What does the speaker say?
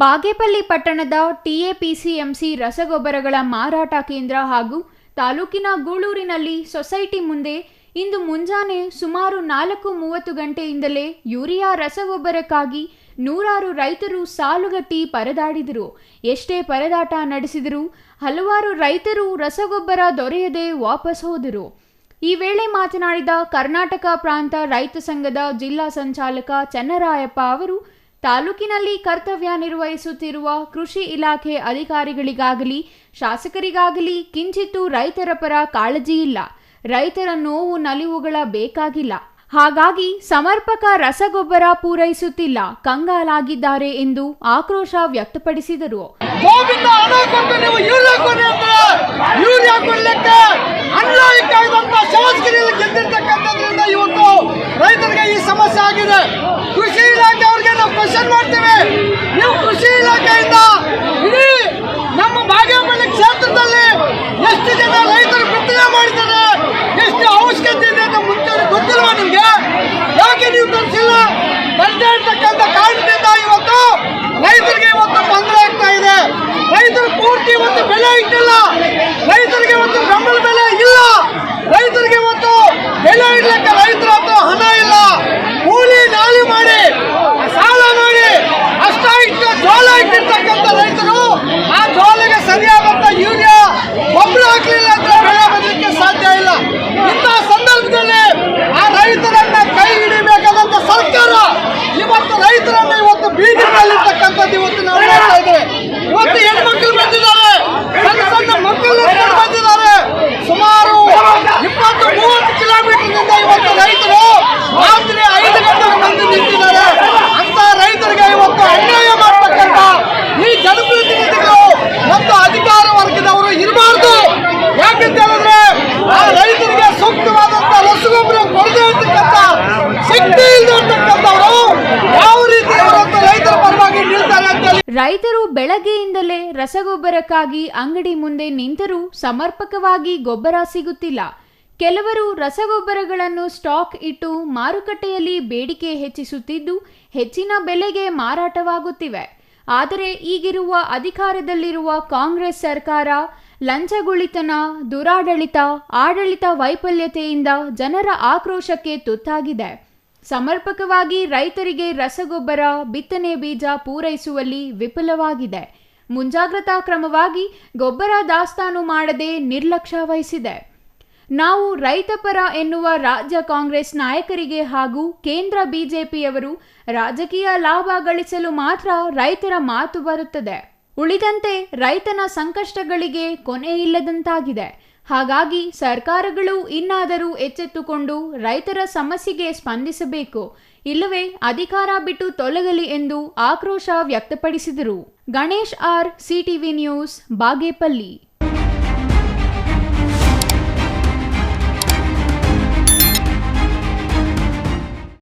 ಬಾಗೇಪಲ್ಲಿ ಪಟ್ಟಣದ ಟಿಎಪಿಸಿಎಂಸಿ ರಸಗೊಬ್ಬರಗಳ ಮಾರಾಟ ಕೇಂದ್ರ ಹಾಗೂ ತಾಲೂಕಿನ ಗೂಳೂರಿನಲ್ಲಿ ಸೊಸೈಟಿ ಮುಂದೆ ಇಂದು ಮುಂಜಾನೆ ಸುಮಾರು ನಾಲ್ಕು ಮೂವತ್ತು ಗಂಟೆಯಿಂದಲೇ ಯೂರಿಯಾ ರಸಗೊಬ್ಬರಕ್ಕಾಗಿ ನೂರಾರು ರೈತರು ಸಾಲುಗಟ್ಟಿ ಪರದಾಡಿದರು. ಎಷ್ಟೇ ಪರದಾಟ ನಡೆಸಿದರೂ ಹಲವಾರು ರೈತರು ರಸಗೊಬ್ಬರ ದೊರೆಯದೆ ವಾಪಸ್ ಹೋದರು. ಈ ವೇಳೆ ಮಾತನಾಡಿದ ಕರ್ನಾಟಕ ಪ್ರಾಂತ ರೈತ ಸಂಘದ ಜಿಲ್ಲಾ ಸಂಚಾಲಕ ಚನ್ನರಾಯಪ್ಪ ಅವರು ತಾಲೂಕಿನಲ್ಲಿ ಕರ್ತವ್ಯ ನಿರ್ವಹಿಸುತ್ತಿರುವ ಕೃಷಿ ಇಲಾಖೆ ಅಧಿಕಾರಿಗಳಿಗಾಗಲಿ, ಶಾಸಕರಿಗಾಗಲಿ ಕಿಂಚಿತ್ತೂ ರೈತರ ಪರ ಕಾಳಜಿ ಇಲ್ಲ. ರೈತರ ನೋವು ನಲಿವುಗಳ ಬೇಕಾಗಿಲ್ಲ. ಹಾಗಾಗಿ ಸಮರ್ಪಕ ರಸಗೊಬ್ಬರ ಪೂರೈಸುತ್ತಿಲ್ಲ, ಕಂಗಾಲಾಗಿದ್ದಾರೆ ಎಂದು ಆಕ್ರೋಶ ವ್ಯಕ್ತಪಡಿಸಿದರು. ಈ ಸಮಸ್ಯೆ ಆಗಿದೆ ಕೃಷಿ ಇಲಾಖೆ ಅವ್ರಿಗೆ ನಾವು ಕ್ವಶನ್ ಮಾಡ್ತೇವೆ. ನೀವು ಕೃಷಿ ಇಲಾಖೆಯಿಂದ ಇಡೀ ನಮ್ಮ ಬಾಗೇಪಲ್ಲಿ ಕ್ಷೇತ್ರದಲ್ಲಿ ಎಷ್ಟು ಜನ ರೈತರು ಪ್ರತಿಜ್ಞೆ ಮಾಡಿದ್ದಾರೆ, ಎಷ್ಟು ಅವಶ್ಯಕತೆ ಇದೆ ಅಂತ ಮುಂಚೆ ಗೊತ್ತಿಲ್ಲ ನಿಮಗೆ? ಯಾಕೆ ನೀವು ತರಿಸಿಲ್ಲ? ಬರ್ತಾ ಇರ್ತಕ್ಕಂಥ ಕಾರಣದಿಂದ ಇವತ್ತು ರೈತರಿಗೆ ಇವತ್ತು ತೊಂದರೆ ಆಗ್ತಾ ಇದೆ. ರೈತರು ಪೂರ್ತಿ ಇವತ್ತು ಬೆಲೆ ಇಟ್ಟಿಲ್ಲ. ರೈತರಿಗೆ ಇವತ್ತು ಬೆಂಬಲ ಬೆಲೆ ಇಲ್ಲ. ರೈತರಿಗೆ ಇವತ್ತು ಬೆಲೆ ಇಡ್ಲಿಕ್ಕೆ ರೈತರ ಹಣ ಇಲ್ಲ. ಕೂಲಿ ನಾಳೆ ಮಾಡಿ ಇಷ್ಟ ರೈತರು ಬೆಳಗ್ಗೆಯಿಂದಲೇ ರಸಗೊಬ್ಬರಕ್ಕಾಗಿ ಅಂಗಡಿ ಮುಂದೆ ನಿಂತರೂ ಸಮರ್ಪಕವಾಗಿ ಗೊಬ್ಬರ ಸಿಗುತ್ತಿಲ್ಲ. ಕೆಲವರು ರಸಗೊಬ್ಬರಗಳನ್ನು ಸ್ಟಾಕ್ ಇಟ್ಟು ಮಾರುಕಟ್ಟೆಯಲ್ಲಿ ಬೇಡಿಕೆ ಹೆಚ್ಚಿಸುತ್ತಿದ್ದು ಹೆಚ್ಚಿನ ಬೆಲೆಗೆ ಮಾರಾಟವಾಗುತ್ತಿವೆ. ಆದರೆ ಈಗಿರುವ ಅಧಿಕಾರದಲ್ಲಿರುವ ಕಾಂಗ್ರೆಸ್ ಸರ್ಕಾರ ಲಂಚಗುಳಿತನ, ದುರಾಡಳಿತ, ಆಡಳಿತ ವೈಫಲ್ಯತೆಯಿಂದ ಜನರ ಆಕ್ರೋಶಕ್ಕೆ ತುತ್ತಾಗಿದೆ. ಸಮರ್ಪಕವಾಗಿ ರೈತರಿಗೆ ರಸಗೊಬ್ಬರ, ಬಿತ್ತನೆ ಬೀಜ ಪೂರೈಸುವಲ್ಲಿ ವಿಫಲವಾಗಿದೆ ಮುಂಜಾಗ್ರತಾ ಕ್ರಮವಾಗಿ ಗೊಬ್ಬರ ದಾಸ್ತಾನು ಮಾಡದೆ ನಿರ್ಲಕ್ಷ್ಯ ವಹಿಸಿದೆ. ನಾವು ರೈತಪರ ಎನ್ನುವ ರಾಜ್ಯ ಕಾಂಗ್ರೆಸ್ ನಾಯಕರಿಗೆ ಹಾಗೂ ಕೇಂದ್ರ ಬಿಜೆಪಿಯವರು ರಾಜಕೀಯ ಲಾಭ ಗಳಿಸಲು ಮಾತ್ರ ರೈತರ ಮಾತು ಬರುತ್ತದೆ. ಉಳಿದಂತೆ ರೈತನ ಸಂಕಷ್ಟಗಳಿಗೆ ಕೊನೆ ಇಲ್ಲದಂತಾಗಿದೆ. ಹಾಗಾಗಿ ಸರ್ಕಾರಗಳು ಇನ್ನಾದರೂ ಎಚ್ಚೆತ್ತುಕೊಂಡು ರೈತರ ಸಮಸ್ಯೆಗೆ ಸ್ಪಂದಿಸಬೇಕು. ಇಲ್ಲವೇ ಅಧಿಕಾರ ಬಿಟ್ಟು ತೊಲಗಲಿ ಎಂದು ಆಕ್ರೋಶ ವ್ಯಕ್ತಪಡಿಸಿದರು. Ganesh R, CTV news, Bagepalli.